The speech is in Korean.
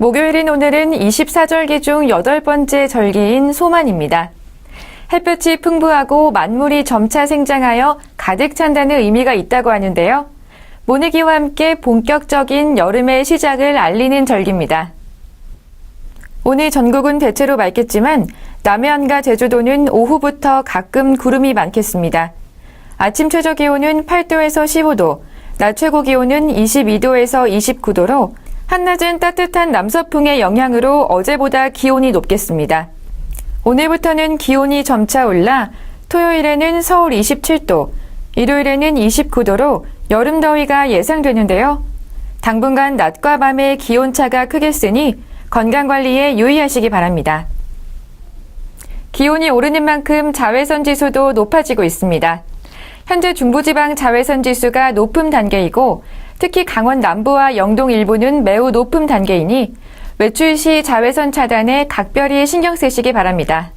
목요일인 오늘은 24절기 중 여덟 번째 절기인 소만입니다. 햇볕이 풍부하고 만물이 점차 생장하여 가득 찬다는 의미가 있다고 하는데요. 모내기와 함께 본격적인 여름의 시작을 알리는 절기입니다. 오늘 전국은 대체로 맑겠지만 남해안과 제주도는 오후부터 가끔 구름이 많겠습니다. 아침 최저 기온은 8도에서 15도, 낮 최고 기온은 22도에서 29도로 한낮은 따뜻한 남서풍의 영향으로 어제보다 기온이 높겠습니다. 오늘부터는 기온이 점차 올라 토요일에는 서울 27도, 일요일에는 29도로 여름 더위가 예상되는데요. 당분간 낮과 밤의 기온차가 크겠으니 건강 관리에 유의하시기 바랍니다. 기온이 오르는 만큼 자외선 지수도 높아지고 있습니다. 현재 중부지방 자외선 지수가 높음 단계이고 특히 강원 남부와 영동 일부는 매우 높음 단계이니 외출 시 자외선 차단에 각별히 신경 쓰시기 바랍니다.